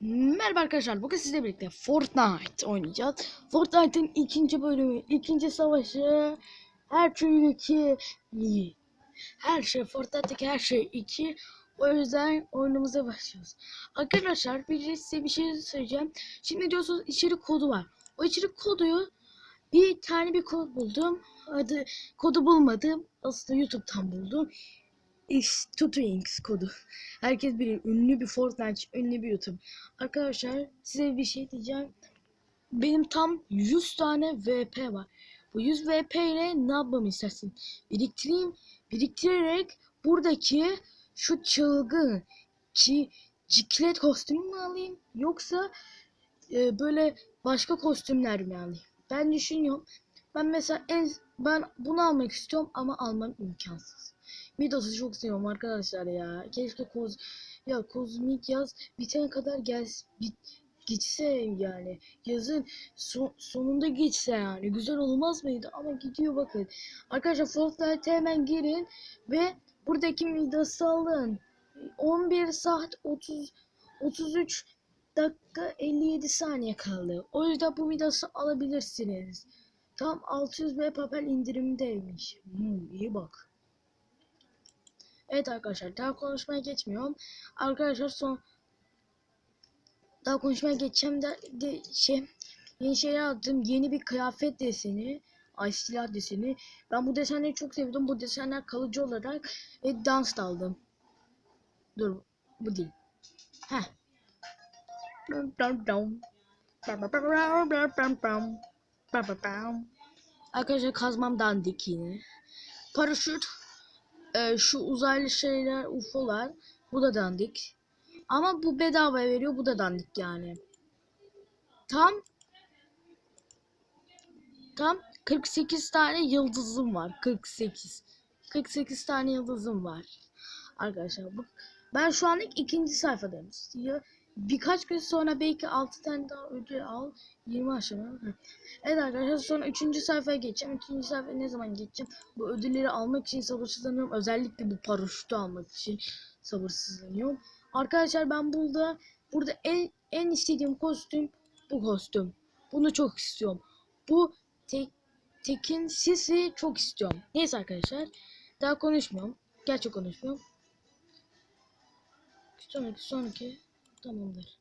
Merhaba arkadaşlar. Bugün sizle birlikte Fortnite oynayacağız. Fortnite'ın ikinci bölümü, ikinci savaşı, her şey iki, iyi. Her şey Fortnite'daki her şey iki. O yüzden oyunumuza başlıyoruz. Arkadaşlar bir de size bir şey söyleyeceğim. Şimdi diyorsunuz içerik kodu var. O içerik kodu bir tane bir kod buldum. Adı kodu bulmadım. Aslında YouTube'dan buldum. X Tutorings kodu. Herkes bilir. Ünlü bir Fortnite, ünlü bir YouTube. Arkadaşlar size bir şey diyeceğim. Benim tam 100 tane VP var. Bu 100 VP ile ne yapmamı istersin? Biriktireyim. Biriktirerek buradaki şu çılgın ki ciklet kostümü mü alayım? Yoksa e, böyle başka kostümler mi alayım? Ben düşünüyorum. Ben mesela en ben bunu almak istiyorum ama almam imkansız. Midas'ı çok seviyorum arkadaşlar ya. Keşke koz ya kozmik yaz bitene kadar gel bit gitse yani. Yazın son, sonunda geçse yani. Güzel olmaz mıydı? Ama gidiyor bakın. Arkadaşlar Fortnite'e hemen girin ve buradaki Midas'ı alın. 11 saat 30 33 dakika 57 saniye kaldı. O yüzden bu Midas'ı alabilirsiniz. Tam 600 B papel indirimdeymiş. Hmm, iyi bak. Evet arkadaşlar daha konuşmaya geçmiyorum. Arkadaşlar son daha konuşmaya geçeceğim de, de şey yeni şey aldım. Yeni bir kıyafet deseni. Ay silah deseni. Ben bu desenleri çok sevdim. Bu desenler kalıcı olarak ve dans da aldım. Dur bu değil. Heh. Arkadaşlar kazmam dandik yine. Paraşüt e, şu uzaylı şeyler UFO'lar bu da dandik. Ama bu bedava veriyor bu da dandik yani. Tam tam 48 tane yıldızım var. 48. 48 tane yıldızım var. Arkadaşlar bu ben şu an ikinci sayfadayım. Birkaç gün sonra belki 6 tane daha ödül al. 20 aşama. Evet arkadaşlar sonra 3. sayfaya geçeceğim. 3. sayfaya ne zaman geçeceğim? Bu ödülleri almak için sabırsızlanıyorum. Özellikle bu paraşütü almak için sabırsızlanıyorum. Arkadaşlar ben burada burada en en istediğim kostüm bu kostüm. Bunu çok istiyorum. Bu tek Tekin sisi çok istiyorum. Neyse arkadaşlar. Daha konuşmuyorum. Gerçek konuşmuyorum. Sonraki sonraki tamamdır.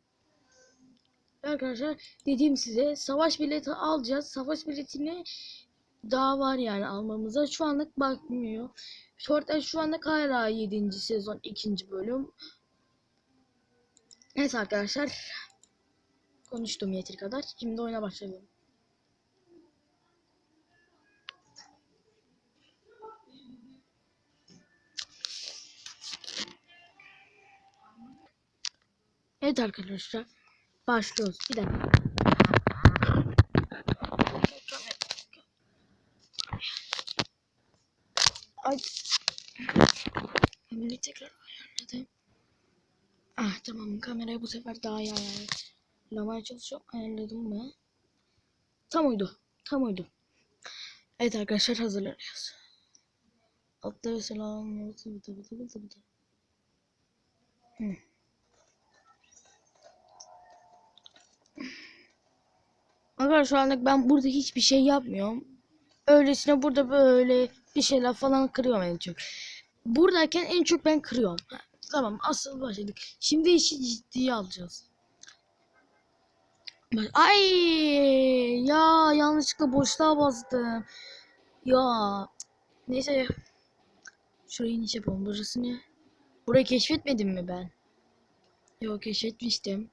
Arkadaşlar dediğim size savaş bileti alacağız. Savaş biletini daha var yani almamıza. Şu anlık bakmıyor. Short'ta şu anlık hala 7. sezon 2. bölüm. Evet arkadaşlar. Konuştum yeteri kadar. Şimdi oyuna başlayalım. Evet arkadaşlar. Başlıyoruz. Bir dakika. Ay. Kamerayı tekrar ayarladım. Ah tamam kamerayı bu sefer daha iyi ayarlamaya çalışıyorum. Ayarladım mı? Tam uydu. Tam uydu. Evet arkadaşlar hazırlanıyoruz. Altta ve selam. Bıdı bıdı bıdı. Hmm. Arkadaşlar şu anlık ben burada hiçbir şey yapmıyorum. Öylesine burada böyle bir şeyler falan kırıyorum en çok. Buradayken en çok ben kırıyorum. Tamam asıl başladık. Şimdi işi ciddiye alacağız. Ay ya yanlışlıkla boşluğa bastım. Ya neyse. Şurayı iniş yapalım. Burası ne? Burayı keşfetmedim mi ben? Yok keşfetmiştim.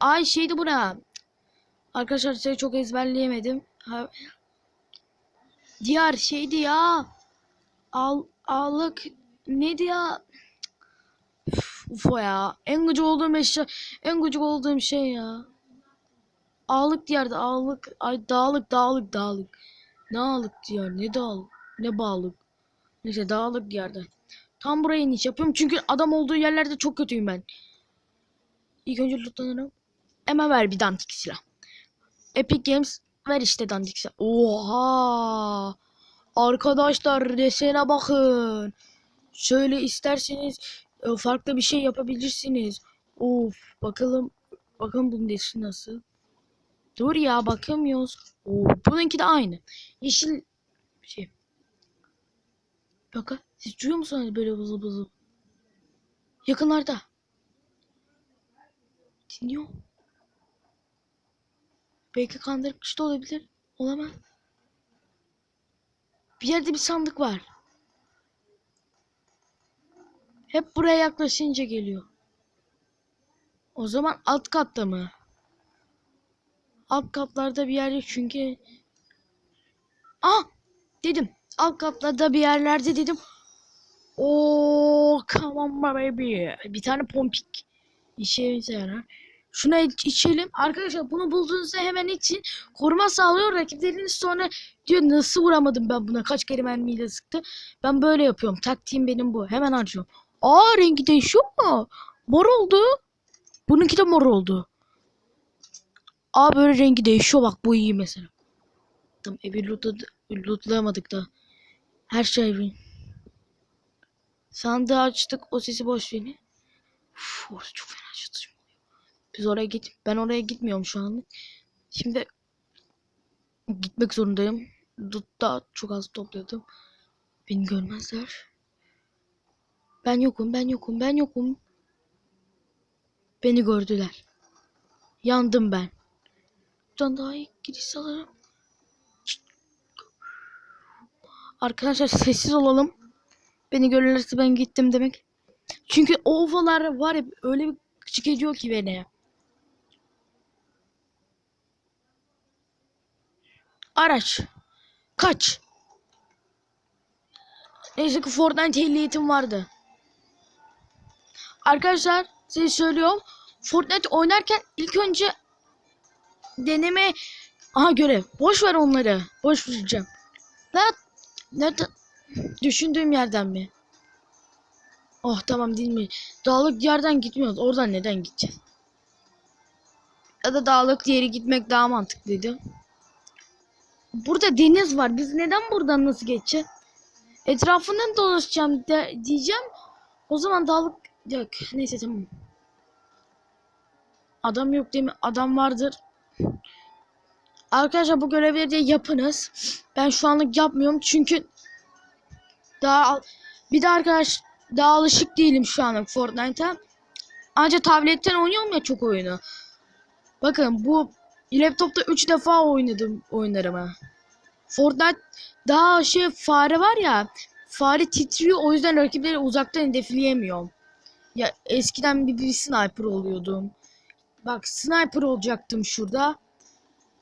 Ay şeydi bura. Arkadaşlar şey çok ezberleyemedim. Ha. Diğer şeydi ya. Al ağlık neydi ya? UFO ya. En gıcık olduğum eşya, en gıcık olduğum şey ya. Ağlık diyardı ağlık. Ay dağlık dağlık dağlık. Ne ağlık diyar ne dağlık ne bağlık. Neyse dağlık diyardı. Tam buraya iniş yapıyorum çünkü adam olduğu yerlerde çok kötüyüm ben. İlk önce lootlanırım. Hemen ver bir dandik silah. Epic Games ver işte dandik silah. Oha! Arkadaşlar desene bakın. Şöyle isterseniz e, farklı bir şey yapabilirsiniz. Of bakalım bakalım bunun dişi nasıl. Dur ya bakamıyoruz. Oo, bununki de aynı. Yeşil şey. Bakın siz duyuyor musunuz böyle vızıl vızıl? Yakınlarda. Dinliyor. Belki kandırmış da olabilir. Olamaz. Bir yerde bir sandık var. Hep buraya yaklaşınca geliyor. O zaman alt katta mı? Alt katlarda bir yerde çünkü... Ah! Dedim. Alt katlarda bir yerlerde dedim. Oo, come on baby. Bir tane pompik. İşe yarar. Şuna iç- içelim. Arkadaşlar bunu bulduğunuzda hemen için koruma sağlıyor. Rakipleriniz sonra diyor nasıl vuramadım ben buna kaç kere mermiyle sıktı. Ben böyle yapıyorum. Taktiğim benim bu. Hemen harcıyorum. Aa rengi değişiyor mu? Mor oldu. Bununki de mor oldu. Aa böyle rengi değişiyor bak bu iyi mesela. Tamam evi lootlayamadık da. Her şey evin. Sandığı açtık o sesi boş verin. Uf, çok fena oluyor. Biz oraya git ben oraya gitmiyorum şu an. Şimdi gitmek zorundayım. Loot'ta çok az topladım. Beni görmezler. Ben yokum, ben yokum, ben yokum. Beni gördüler. Yandım ben. Buradan daha iyi giriş alırım. Arkadaşlar sessiz olalım. Beni görürlerse ben gittim demek. Çünkü o ovalar var ya öyle bir küçük ediyor ki beni. Araç. Kaç. Neyse ki Fortnite ehliyetim vardı. Arkadaşlar size söylüyorum. Fortnite oynarken ilk önce deneme aha görev. Boş ver onları. Boş vereceğim. Lan nerede? Düşündüğüm yerden mi? Oh tamam değil mi? Dağlık yerden gitmiyoruz. Oradan neden gideceğiz? Ya da dağlık yere gitmek daha mantıklıydı. Burada deniz var. Biz neden buradan nasıl geçeceğiz? Etrafından dolaşacağım de, diyeceğim. O zaman dağlık yok. Neyse tamam. Adam yok değil mi? Adam vardır. Arkadaşlar bu görevleri de yapınız. Ben şu anlık yapmıyorum çünkü daha bir de arkadaş daha alışık değilim şu anlık Fortnite'a. Ancak tabletten oynuyorum ya çok oyunu. Bakın bu laptopta 3 defa oynadım oyunlarımı. Fortnite daha şey fare var ya fare titriyor o yüzden rakipleri uzaktan hedefleyemiyorum. Ya eskiden bir, bir sniper oluyordum. Bak sniper olacaktım şurada.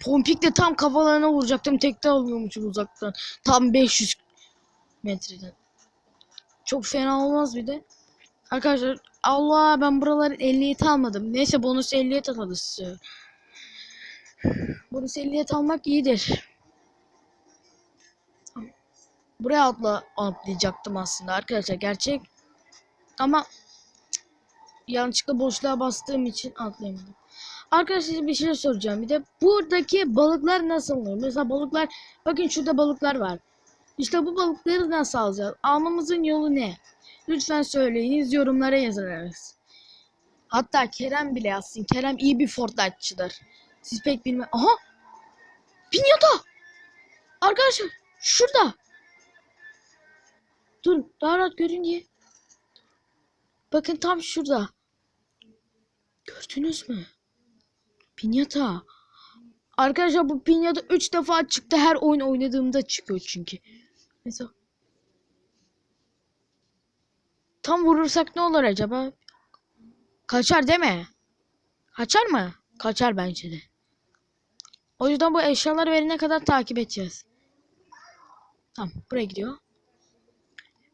Pompikle tam kafalarına vuracaktım. Tekte alıyormuşum uzaktan. Tam 500 metreden. Çok fena olmaz bir de. Arkadaşlar Allah ben buraları 57 almadım. Neyse bonus 57 alırız. Bonus 57 almak iyidir. Buraya atla atlayacaktım aslında arkadaşlar gerçek. Ama yanlışlıkla boşluğa bastığım için atlayamadım. Arkadaşlar bir şey soracağım. Bir de buradaki balıklar nasıl oluyor? Mesela balıklar bakın şurada balıklar var. İşte bu balıkları nasıl alacağız? Almamızın yolu ne? Lütfen söyleyiniz yorumlara yazarız. Hatta Kerem bile yazsın. Kerem iyi bir Fortnite'çıdır. Siz pek bilme. Aha! Pinyata! Arkadaşlar şurada. Dur daha rahat görün diye. Bakın tam şurada. Gördünüz mü? Pinyata. Arkadaşlar bu pinyata 3 defa çıktı. Her oyun oynadığımda çıkıyor çünkü. Mesela. Tam vurursak ne olur acaba? Kaçar değil mi? Kaçar mı? Kaçar bence de. O yüzden bu eşyaları verene kadar takip edeceğiz. Tamam buraya gidiyor.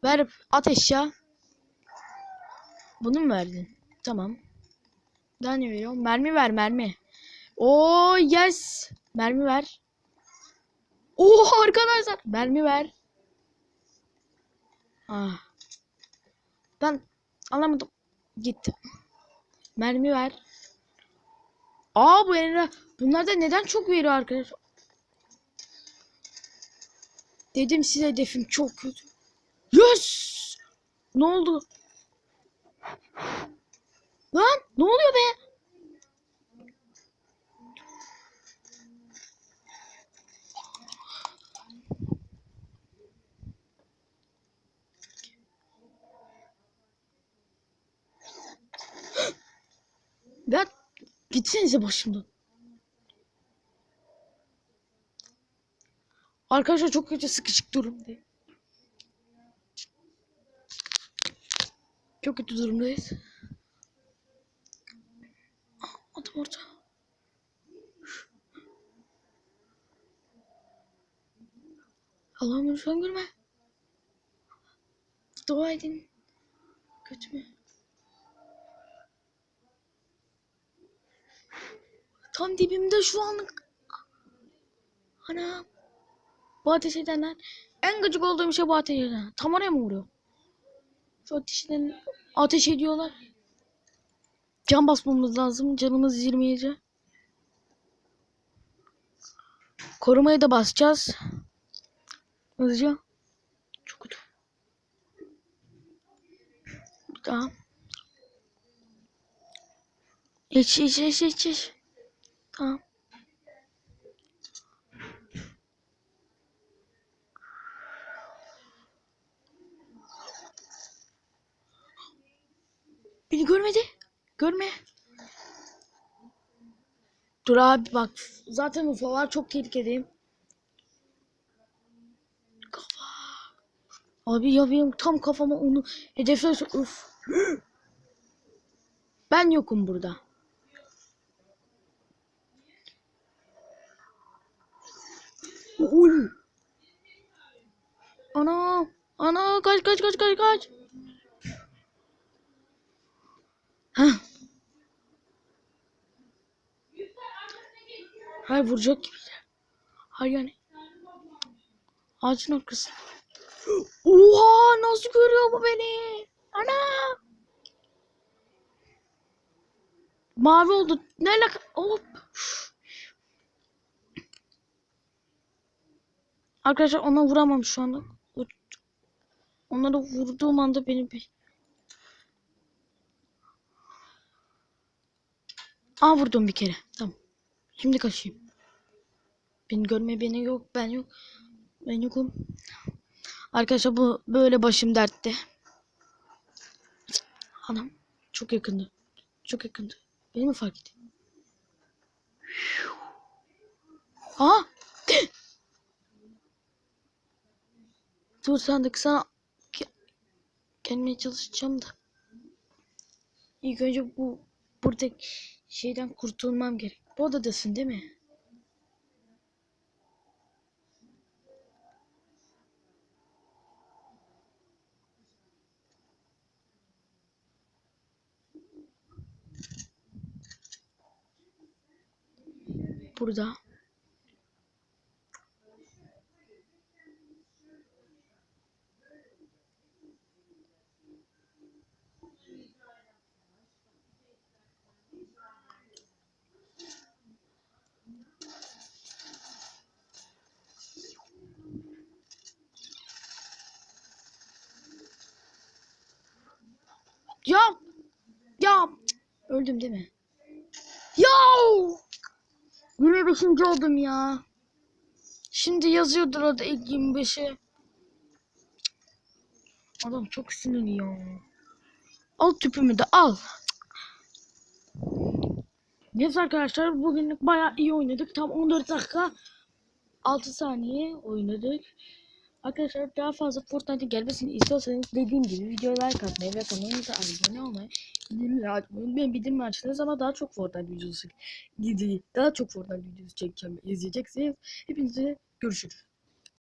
Ver at eşya. Bunu mu verdin? Tamam. Daha ne veriyor? Mermi ver mermi. Oo yes. Mermi ver. Oo arkadaşlar. Mermi ver. Ah. Ben anlamadım. Gitti. Mermi ver. Aa bu elinde. Bunlarda neden çok veriyor arkadaşlar? Dedim size hedefim çok kötü. Yes! Ne oldu? Lan ne oluyor be? Ya gitsenize başımdan. Arkadaşlar çok kötü sıkışık durumdayım. Çok kötü durumdayız. Adam orada. Allah'ım lütfen görme. Dua edin. Kötü mü? Tam dibimde şu anlık. Ana. Bu ateş edenler. En gıcık olduğum şey bu ateş edenler. Tam oraya mı vuruyor? Şu ateş eden ateş ediyorlar. Can basmamız lazım. Canımız 27. Korumaya da basacağız. Hızlıca. Çok kötü. Bir daha. İç iç iç iç iç. Tamam. Beni görmedi. Görme. Dur abi bak. Zaten UFO'lar çok tehlikedeyim. Kafa. Abi ya benim tam kafama onu hedefe Uf. Ben yokum burada. Oy. Ana. Ana kaç kaç kaç kaç kaç. Heh. Hay vuracak gibi. Hay yani. Ağacın arkası. Oha nasıl görüyor bu beni? Ana. Mavi oldu. Ne alaka? Hop. Arkadaşlar ona vuramam şu anda. O- Onlara vurduğum anda beni bir... Aa vurdum bir kere. Tamam. Şimdi kaçayım. Beni görme beni yok ben yok. Ben yokum. Arkadaşlar bu böyle başım dertte. Anam çok yakındı. Çok yakındı. Beni mi fark etti? Aa! Dur sandık sana Ge- gelmeye çalışacağım da. İlk önce bu buradaki şeyden kurtulmam gerek. Bu odadasın değil mi? Burada. Ya ya Cık, öldüm değil mi? Ya 25. oldum ya. Şimdi yazıyordur orada ilk 25'i. Adam çok sinirli ya. Al tüpümü de al. Neyse arkadaşlar bugünlük bayağı iyi oynadık. Tam 14 dakika 6 saniye oynadık. Arkadaşlar daha fazla Fortnite'ın gelmesini istiyorsanız dediğim gibi videoya like atmayı ve kanalımıza abone olmayı bildirimleri açmayı unutmayın. Bildirim açtığınız zaman daha çok Fortnite videosu gideceğim. Daha çok Fortnite videosu çekeceğim. izleyeceksiniz. Hepinize görüşürüz.